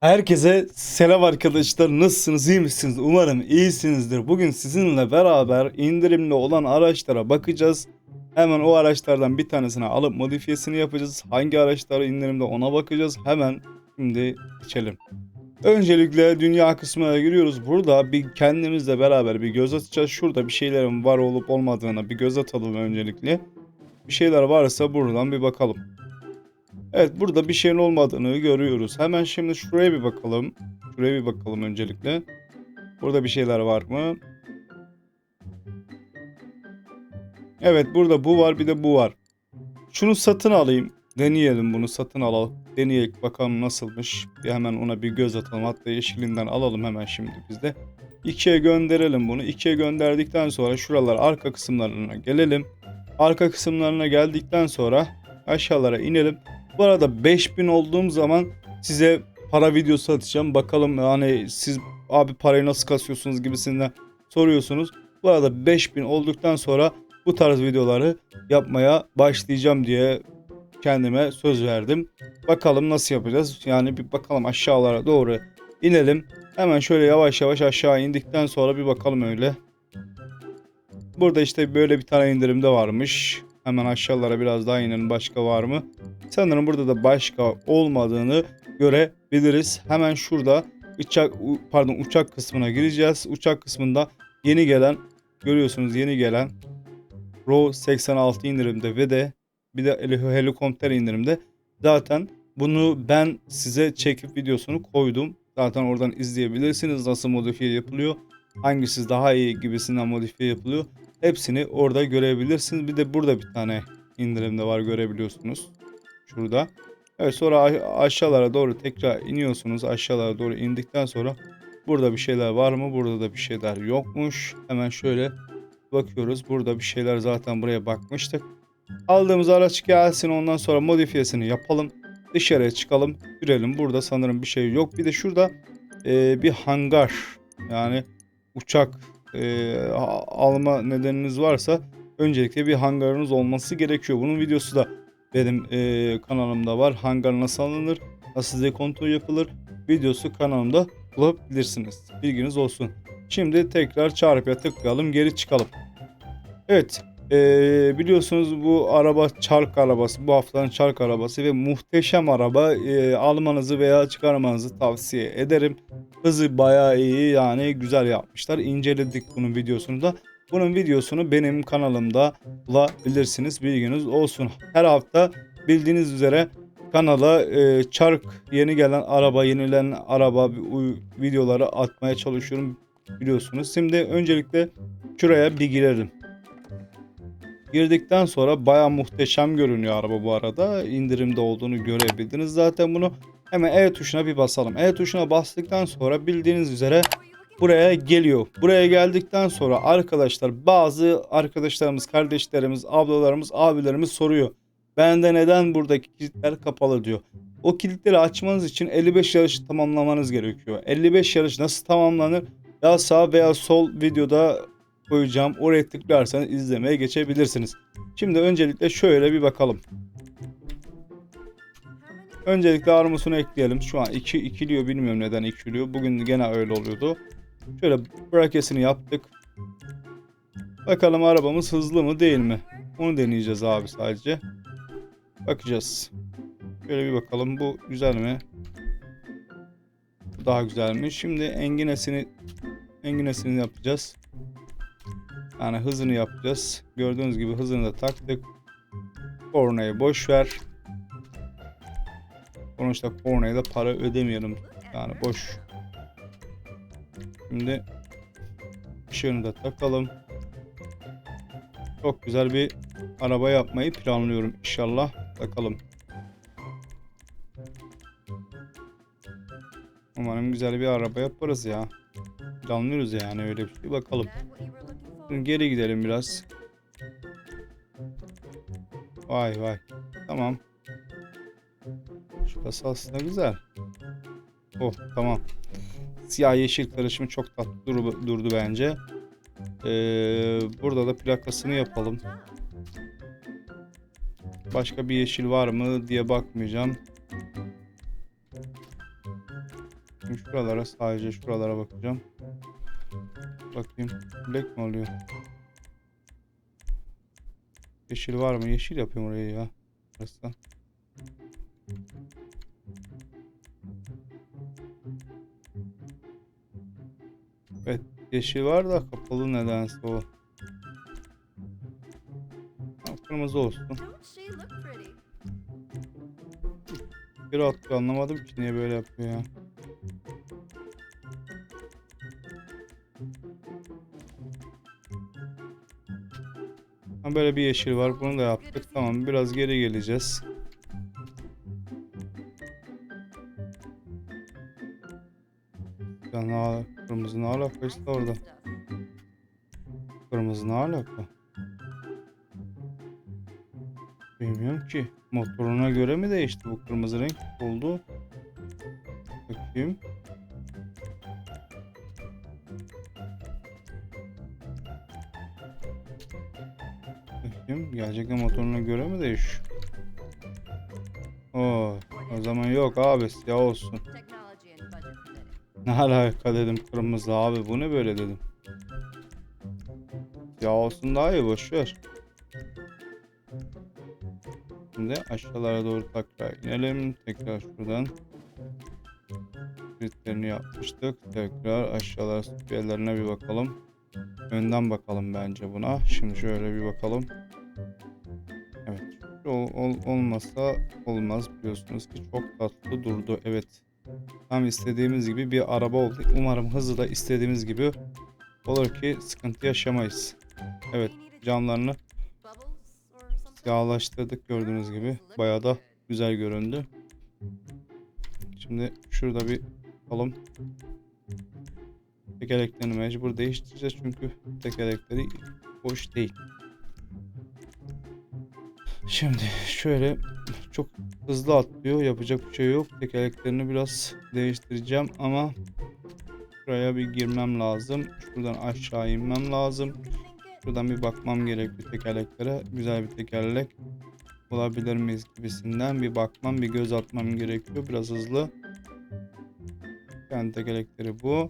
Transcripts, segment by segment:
Herkese selam arkadaşlar. Nasılsınız? iyi misiniz? Umarım iyisinizdir. Bugün sizinle beraber indirimli olan araçlara bakacağız. Hemen o araçlardan bir tanesini alıp modifiyesini yapacağız. Hangi araçlar indirimde ona bakacağız. Hemen şimdi geçelim. Öncelikle dünya kısmına giriyoruz. Burada bir kendimizle beraber bir göz atacağız. Şurada bir şeylerin var olup olmadığına bir göz atalım öncelikle. Bir şeyler varsa buradan bir bakalım. Evet burada bir şeyin olmadığını görüyoruz. Hemen şimdi şuraya bir bakalım. Şuraya bir bakalım öncelikle. Burada bir şeyler var mı? Evet burada bu var bir de bu var. Şunu satın alayım. Deneyelim bunu satın alalım. Deneyelim bakalım nasılmış. Bir hemen ona bir göz atalım. Hatta yeşilinden alalım hemen şimdi biz de. 2'ye gönderelim bunu. 2'ye gönderdikten sonra şuralar arka kısımlarına gelelim. Arka kısımlarına geldikten sonra aşağılara inelim. Bu arada 5000 olduğum zaman size para videosu atacağım. Bakalım hani siz abi parayı nasıl kasıyorsunuz gibisinden soruyorsunuz. Bu arada 5000 olduktan sonra bu tarz videoları yapmaya başlayacağım diye kendime söz verdim. Bakalım nasıl yapacağız? Yani bir bakalım aşağılara doğru inelim. Hemen şöyle yavaş yavaş aşağı indikten sonra bir bakalım öyle. Burada işte böyle bir tane indirimde varmış. Hemen aşağılara biraz daha inelim. Başka var mı? Sanırım burada da başka olmadığını görebiliriz. Hemen şurada uçak pardon uçak kısmına gireceğiz. Uçak kısmında yeni gelen görüyorsunuz yeni gelen RAW 86 indirimde ve de bir de heli- helikopter indirimde. Zaten bunu ben size çekip videosunu koydum. Zaten oradan izleyebilirsiniz nasıl modifiye yapılıyor. Hangisi daha iyi gibisinden modifiye yapılıyor. Hepsini orada görebilirsiniz. Bir de burada bir tane indirimde var görebiliyorsunuz. Şurada. Evet sonra aşağılara doğru tekrar iniyorsunuz. Aşağılara doğru indikten sonra burada bir şeyler var mı? Burada da bir şeyler yokmuş. Hemen şöyle bakıyoruz. Burada bir şeyler zaten buraya bakmıştık. Aldığımız araç gelsin ondan sonra modifiyesini yapalım. Dışarıya çıkalım. Görelim. Burada sanırım bir şey yok. Bir de şurada e, bir hangar yani uçak e, alma nedeniniz varsa öncelikle bir hangarınız olması gerekiyor. Bunun videosu da benim e, kanalımda var. Hangar nasıl alınır, nasıl dekonto yapılır videosu kanalımda bulabilirsiniz. Bilginiz olsun. Şimdi tekrar çarpıya tıklayalım geri çıkalım. Evet e, biliyorsunuz bu araba çark arabası bu haftanın çark arabası ve muhteşem araba E, almanızı veya çıkarmanızı tavsiye ederim. Hızı bayağı iyi yani güzel yapmışlar. İnceledik bunun videosunu da. Bunun videosunu benim kanalımda bulabilirsiniz. Bilginiz olsun. Her hafta bildiğiniz üzere kanala e, çark yeni gelen araba, yenilen araba videoları atmaya çalışıyorum biliyorsunuz. Şimdi öncelikle şuraya bir girelim. Girdikten sonra baya muhteşem görünüyor araba bu arada. İndirimde olduğunu görebildiniz zaten bunu. Hemen E tuşuna bir basalım. E tuşuna bastıktan sonra bildiğiniz üzere buraya geliyor. Buraya geldikten sonra arkadaşlar bazı arkadaşlarımız, kardeşlerimiz, ablalarımız, abilerimiz soruyor. Bende neden buradaki kilitler kapalı diyor. O kilitleri açmanız için 55 yarış tamamlamanız gerekiyor. 55 yarış nasıl tamamlanır? Ya sağ veya sol videoda koyacağım. Oraya tıklarsanız izlemeye geçebilirsiniz. Şimdi öncelikle şöyle bir bakalım. Öncelikle armusunu ekleyelim. Şu an 2 ikiliyor bilmiyorum neden ikiliyor. Bugün gene öyle oluyordu. Şöyle brakesini yaptık. Bakalım arabamız hızlı mı değil mi? Onu deneyeceğiz abi sadece. Bakacağız. Şöyle bir bakalım bu güzel mi? Bu daha güzel mi? Şimdi enginesini enginesini yapacağız. Yani hızını yapacağız. Gördüğünüz gibi hızını da taktık. Kornayı boş ver. Sonuçta kornaya da para ödemeyelim. Yani boş. Şimdi ışığını da takalım. Çok güzel bir araba yapmayı planlıyorum inşallah. Bakalım. Umarım güzel bir araba yaparız ya. Planlıyoruz yani öyle bir şey. Bakalım. Şimdi geri gidelim biraz. Vay vay. Tamam. Şurası aslında güzel. Oh tamam. Siyah yeşil karışımı çok tatlı dur- durdu bence. Ee, burada da plakasını yapalım. Başka bir yeşil var mı diye bakmayacağım. bakayım şuralara sadece şuralara bakacağım. Bakayım. Black mi oluyor? Yeşil var mı? Yeşil yapayım orayı ya. Burası. Evet yeşil var da kapalı nedense o. Kırmızı olsun. Bir atıyor anlamadım ki niye böyle yapıyor ya. Böyle bir yeşil var. Bunu da yaptık. Tamam biraz geri geleceğiz. Ya ne ala- kırmızı ne alaka işte orada. Kırmızı ne alaka? Bilmiyorum ki. Motoruna göre mi değişti bu kırmızı renk oldu? Bakayım. Gerçekten motoruna göre mi değişiyor? Oo, o zaman yok abi siyah olsun. Ne alaka dedim kırmızı abi bu ne böyle dedim. Ya olsun daha iyi boşver. Şimdi aşağılara doğru tekrar inelim. Tekrar şuradan. Kritlerini yapmıştık. Tekrar aşağılara süpürgelerine bir bakalım. Önden bakalım bence buna. Şimdi şöyle bir bakalım. Evet. ol- ol- olmasa olmaz biliyorsunuz ki çok tatlı durdu. Evet. Tam istediğimiz gibi bir araba oldu. Umarım hızı da istediğimiz gibi olur ki sıkıntı yaşamayız. Evet camlarını siyahlaştırdık gördüğünüz gibi. Bayağı da güzel göründü. Şimdi şurada bir bakalım. Tekerleklerini mecbur değiştireceğiz çünkü tekerlekleri boş değil. Şimdi şöyle çok hızlı atlıyor. Yapacak bir şey yok. Tekerleklerini biraz değiştireceğim ama şuraya bir girmem lazım. Şuradan aşağı inmem lazım. Şuradan bir bakmam gerekiyor tekerleklere. Güzel bir tekerlek bulabilir miyiz gibisinden bir bakmam, bir göz atmam gerekiyor. Biraz hızlı. Yani tekerlekleri bu.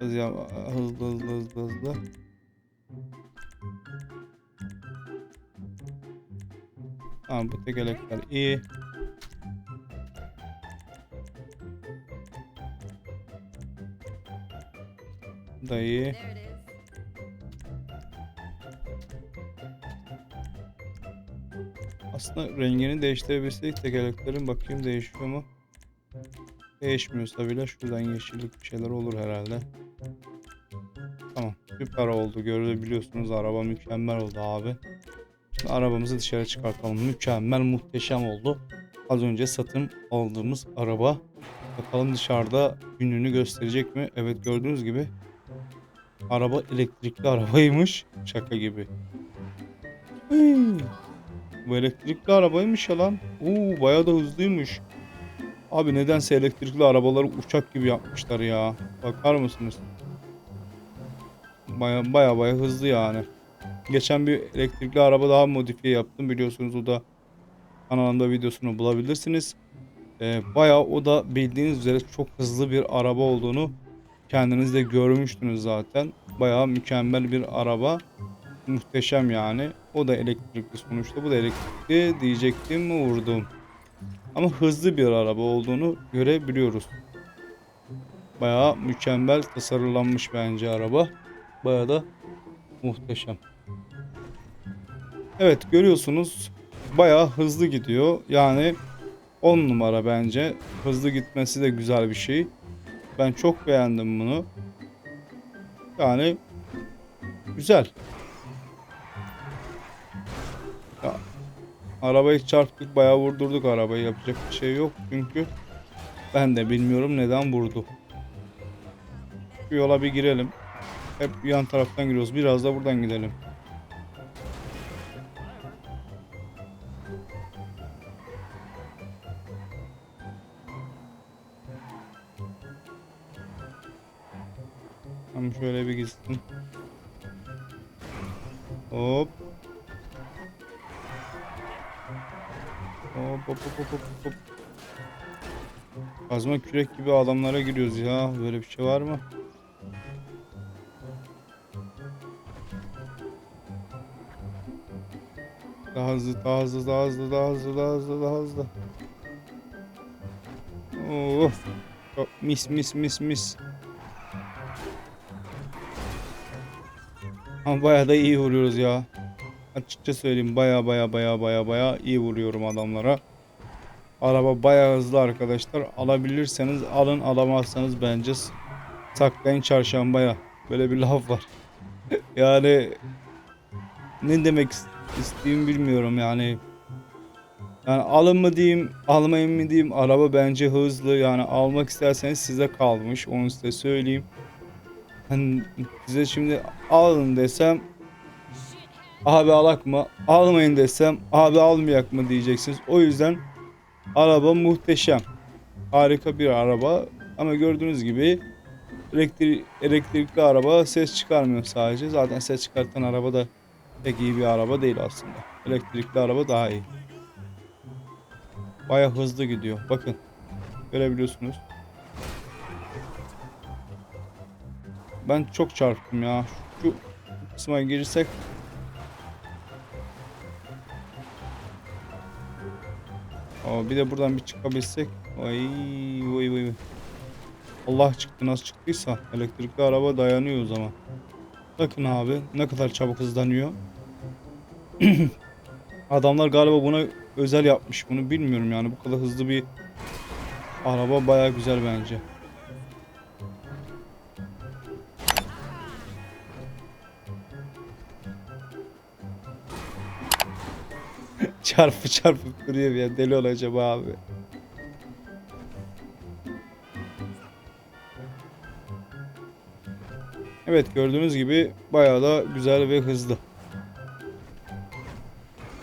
Hızlı, hızlı, hızlı, hızlı, hızlı. Tamam bu tekerlekler iyi. Da iyi. Aslında rengini değiştirebilsek tekerleklerin bakayım değişiyor mu? Değişmiyorsa bile şuradan yeşillik bir şeyler olur herhalde. Tamam süper oldu görebiliyorsunuz araba mükemmel oldu abi. Arabamızı dışarı çıkartalım. Mükemmel muhteşem oldu. Az önce satın aldığımız araba. Bakalım dışarıda gününü gösterecek mi? Evet gördüğünüz gibi araba elektrikli arabaymış. Şaka gibi. Bu elektrikli arabaymış ya lan. Oo bayağı da hızlıymış. Abi nedense elektrikli arabaları uçak gibi yapmışlar ya. Bakar mısınız? Baya baya baya hızlı yani. Geçen bir elektrikli araba daha modifiye yaptım biliyorsunuz o da kanalımda videosunu bulabilirsiniz. Ee, baya o da bildiğiniz üzere çok hızlı bir araba olduğunu kendiniz de görmüştünüz zaten. Baya mükemmel bir araba. Muhteşem yani. O da elektrikli sonuçta. Bu da elektrikli diyecektim vurdum. Ama hızlı bir araba olduğunu görebiliyoruz. Bayağı mükemmel tasarlanmış bence araba. Bayağı da muhteşem. Evet görüyorsunuz bayağı hızlı gidiyor. Yani 10 numara bence. Hızlı gitmesi de güzel bir şey. Ben çok beğendim bunu. Yani güzel. Ya, arabayı çarptık bayağı vurdurduk arabayı yapacak bir şey yok çünkü ben de bilmiyorum neden vurdu. Şu yola bir girelim. Hep yan taraftan giriyoruz. Biraz da buradan gidelim. Tam şöyle bir gitsin. Hop hop hop hop hop hop. Kazma kürek gibi adamlara giriyoruz ya. Böyle bir şey var mı? Daha hızlı, daha hızlı, daha hızlı, daha hızlı, daha hızlı, daha hızlı. Of. Çok mis mis mis mis. Ama bayağı da iyi vuruyoruz ya. Açıkça söyleyeyim baya baya baya baya baya iyi vuruyorum adamlara. Araba bayağı hızlı arkadaşlar. Alabilirseniz alın alamazsanız bence saklayın çarşambaya. Böyle bir laf var. yani ne demek is- istediğimi bilmiyorum yani. Yani alın mı diyeyim, almayın mı diyeyim. Araba bence hızlı. Yani almak isterseniz size kalmış. Onu size söyleyeyim. Hani size şimdi alın desem abi alak mı? Almayın desem abi almayak mı diyeceksiniz. O yüzden araba muhteşem. Harika bir araba. Ama gördüğünüz gibi elektri elektrikli araba ses çıkarmıyor sadece. Zaten ses çıkartan araba da pek iyi bir araba değil aslında. Elektrikli araba daha iyi. Baya hızlı gidiyor. Bakın. Görebiliyorsunuz. Ben çok çarptım ya. Şu kısma girsek. Aa, bir de buradan bir çıkabilsek. Vay vay vay. vay. Allah çıktı nasıl çıktıysa. Elektrikli araba dayanıyor o zaman. Bakın abi ne kadar çabuk hızlanıyor. Adamlar galiba buna özel yapmış bunu bilmiyorum yani bu kadar hızlı bir araba baya güzel bence. çarpı çarpı duruyor ya deli olacağım abi. Evet gördüğünüz gibi bayağı da güzel ve hızlı.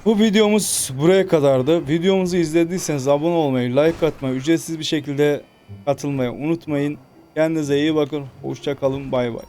Bu videomuz buraya kadardı. Videomuzu izlediyseniz abone olmayı, like atmayı, ücretsiz bir şekilde katılmayı unutmayın. Kendinize iyi bakın. Hoşça kalın. Bay bay.